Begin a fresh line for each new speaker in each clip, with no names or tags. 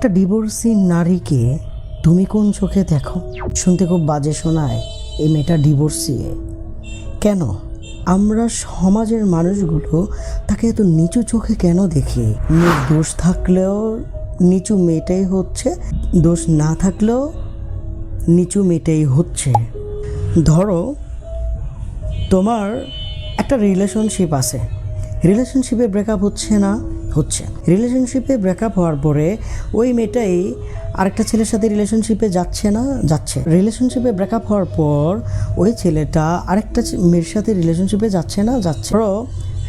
একটা ডিভোর্সি নারীকে তুমি কোন চোখে দেখো? শুনতে খুব বাজে শোনায় এই মেয়েটা ডিভোর্সি কেন? আমরা সমাজের মানুষগুলো তাকে এত নিচু চোখে কেন দেখি? মেয়ের দোষ থাকলেও নিচু মেয়েটাই হচ্ছে, দোষ না থাকলেও নিচু মেয়েটাই হচ্ছে। ধরো, তোমার একটা রিলেশনশিপ আছে। রিলেশনশিপে ব্রেকআপ হচ্ছে না হচ্ছে। রিলেশনশিপে ব্রেকআপ হওয়ার পরে ওই মেয়েটাই আরেকটা ছেলের সাথে রিলেশনশিপে যাচ্ছে না, যাচ্ছে। রিলেশনশিপে ব্রেকআপ হওয়ার পর ওই ছেলেটা আরেকটা মেয়ের সাথে রিলেশনশিপে যাচ্ছে না, যাচ্ছে। ধরো,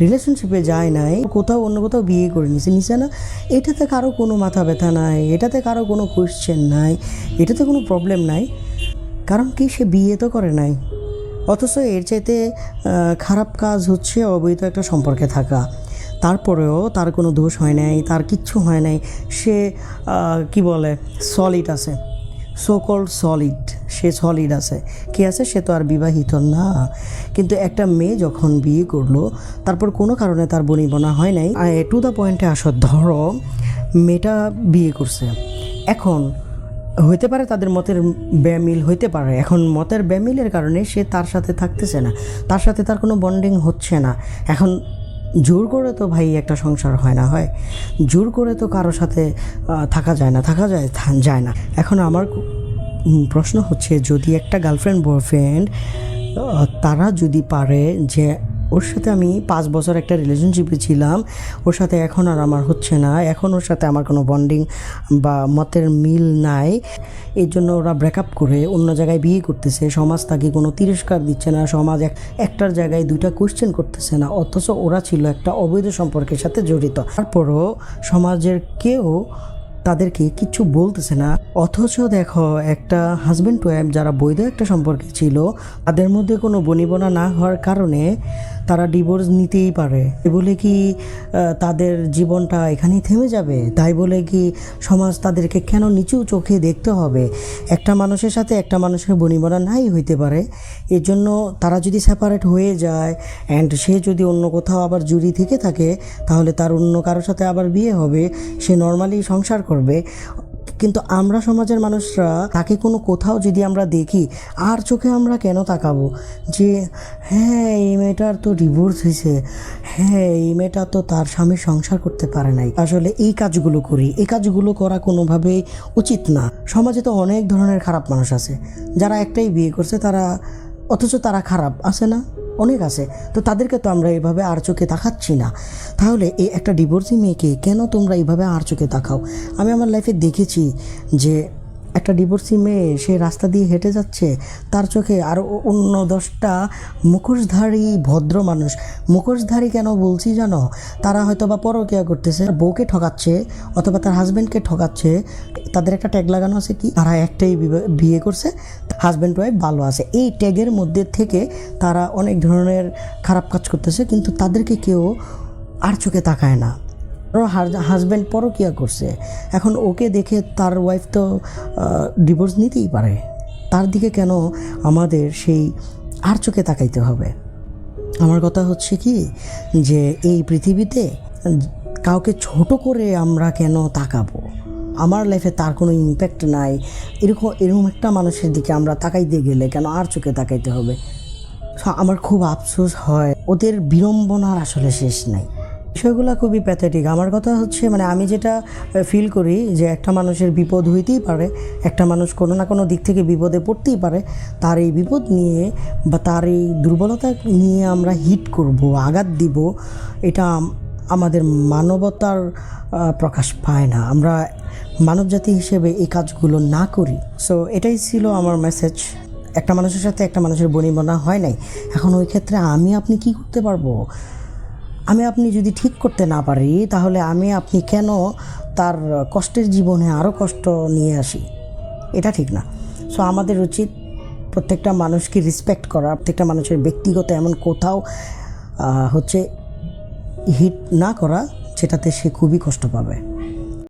রিলেশনশিপে যায় নাই কোথাও অন্য কোথাও বিয়ে করে নিছে নিছে না। এটাতে কারও কোনো মাথা ব্যথা নাই, এটাতে কারও কোনো কোয়েশ্চেন নাই, এটাতে কোনো প্রবলেম নাই। কারণ কি, সে বিয়ে তো করে নাই। অথচ এর চাইতে খারাপ কাজ হচ্ছে অবৈধ একটা সম্পর্কে থাকা। তারপরেও তার কোনো দোষ হয় নাই, তার কিচ্ছু হয় নাই। সে কি বলে সলিড আছে। সো কল্ড সলিড সে সলিড আছে। কি আছে? সে তো আর বিবাহিত না। কিন্তু একটা মেয়ে যখন বিয়ে করল, তারপর কোনো কারণে তার বনিবনা হয় নাই। আর টু দ্য পয়েন্টে আসো, ধরো, মেয়েটা বিয়ে করছে। এখন হইতে পারে তাদের মতের ব্যামিল হইতে পারে। এখন মতের ব্যামিলের কারণে সে তার সাথে থাকতেছে না। তার সাথে তার কোনো বন্ডিং হচ্ছে না। এখন জোর করে তো ভাই একটা সংসার হয় না, হয়। জোর করে তো কারোর সাথে থাকা যায় না, থাকা যায় যায় না। এখন আমার প্রশ্ন হচ্ছে, যদি একটা গার্লফ্রেন্ড বয়ফ্রেন্ড তারা যদি পারে যে ওর সাথে আমি পাঁচ বছর একটা রিলেশনশিপে ছিলাম। ওর সাথে এখন আর আমার হচ্ছে না। এখন ওর সাথে আমার কোনো বন্ডিং বা মতের মিল নাই। এর জন্য ওরা ব্রেকআপ করে, অন্য জায়গায় বিয়ে করতেছে। সমাজ তাকে কোনো তিরস্কার দিচ্ছে না। সমাজ এক, একটার জায়গায় দুইটা কোয়েশ্চেন করতেছে না। অথচ ওরা ছিল একটা অবৈধ সম্পর্কের সাথে জড়িত। তারপরও সমাজের কেউ তাদেরকে কিচ্ছু বলতেছে না। অথচ দেখো, একটা হাজব্যান্ড ওয়াইফ যারা বৈধ একটা সম্পর্কে ছিল, তাদের মধ্যে কোনো বনিবনা না হওয়ার কারণে তারা ডিভোর্স নিতেই পারে। বলে কি তাদের জীবনটা এখানেই থেমে যাবে? তাই বলে কি, সমাজ তাদেরকে কেন নিচু চোখে দেখতে হবে? একটা মানুষের সাথে একটা মানুষের বনিবনা নাই হইতে পারে। এর জন্য তারা যদি সেপারেট হয়ে যায় অ্যান্ড সে যদি অন্য কোথাও আবার জুড়ি থেকে থাকে, তাহলে তার অন্য কারোর সাথে আবার বিয়ে হবে, সে নর্মালি সংসার করবে। কিন্তু আমরা সমাজের মানুষরা তাকে কোনো কোথাও যদি আমরা দেখি, আর চোখে আমরা কেন তাকাবো? যে হ্যাঁ এই মেয়েটার তো ডিভোর্স হয়েছে। হ্যাঁ এই মেয়েটা তো তার স্বামী সংসার করতে পারে নাই। আসলে এই কাজগুলো করি। এই কাজগুলো করা কোনোভাবেই উচিত না। সমাজে তো অনেক ধরনের খারাপ মানুষ আছে। যারা একটাই বিয়ে করছে, তারা, অথচ তারা খারাপ, আছে না? অনেক আছে। তো তাদেরকে তো আমরা এভাবে আর চোখে তাকাচ্ছি না। তাহলে এই একটা ডিভোর্সি মেয়েকে কেন তোমরা এইভাবে আর চোখে তাকাও আমি আমার লাইফে দেখেছি যে একটা ডিভোর্সি মেয়ে, সে রাস্তা দিয়ে হেঁটে যাচ্ছে, তার চোখে আর অন্য দশটা মুখোশধারী ভদ্র মানুষ। মুখোশধারী কেন বলছি জানো? তারা হয়তো বা পরকিয়া করতেছে বউকে ঠকাচ্ছে অথবা তার হাজব্যান্ডকে ঠকাচ্ছে। তাদের একটা ট্যাগ লাগানো আছে কি? তারা একটাই বিয়ে করছে হাজব্যান্ড ওয়াইফ ভালো আছে। এই ট্যাগের মধ্যে থেকে তারা অনেক ধরনের খারাপ কাজ করতেছে, কিন্তু তাদেরকে কেউ আর চোখে তাকায় না। হাজব্যান্ড পরকিয়া করছে। এখন ওকে দেখে তার ওয়াইফ তো ডিভোর্স নিতেই পারে। তার দিকে কেন আমাদের সেই আর চোখে তাকাইতে হবে? আমার কথা হচ্ছে কি যে, এই পৃথিবীতে কাউকে ছোট করে আমরা কেন তাকাবো? আমার লাইফে তার কোনো ইম্প্যাক্ট নাই। এরকম এরকম একটা মানুষের দিকে আমরা তাকাইতে গেলে কেন আর চোখে তাকাইতে হবে? আমার খুব আফসোস হয়। ওদের বিড়ম্বনার আসলে শেষ নাই। বিষয়গুলো খুবই প্যাথেটিক আমার কথা হচ্ছে মানে আমি যেটা ফিল করি যে একটা মানুষের বিপদ হইতেই পারে, একটা মানুষ কোনো না কোনো দিক থেকে বিপদে পড়তেই পারে, তার এই বিপদ নিয়ে বা তার এই দুর্বলতা নিয়ে আমরা হিট করব, আঘাত দিব, এটা আমাদের মানবতার প্রকাশ পায় না। আমরা মানবজাতি হিসেবে এই কাজগুলো না করি। সো এটাই ছিল আমার মেসেজ একটা মানুষের সাথে একটা মানুষের বনিবনা হয় নাই। এখন ওই ক্ষেত্রে আমি, আপনি কি করতে পারব? আমি আপনি যদি ঠিক করতে না পারি, তাহলে আমি আপনি কেন তার কষ্টের জীবনে আরও কষ্ট নিয়ে আসি? এটা ঠিক না। সো আমাদের উচিত প্রত্যেকটা মানুষকে রেসপেক্ট করা, প্রত্যেকটা মানুষের ব্যক্তিগত এমন কোথাও হচ্ছে হিট না করা, যেটাতে সে খুবই কষ্ট পাবে।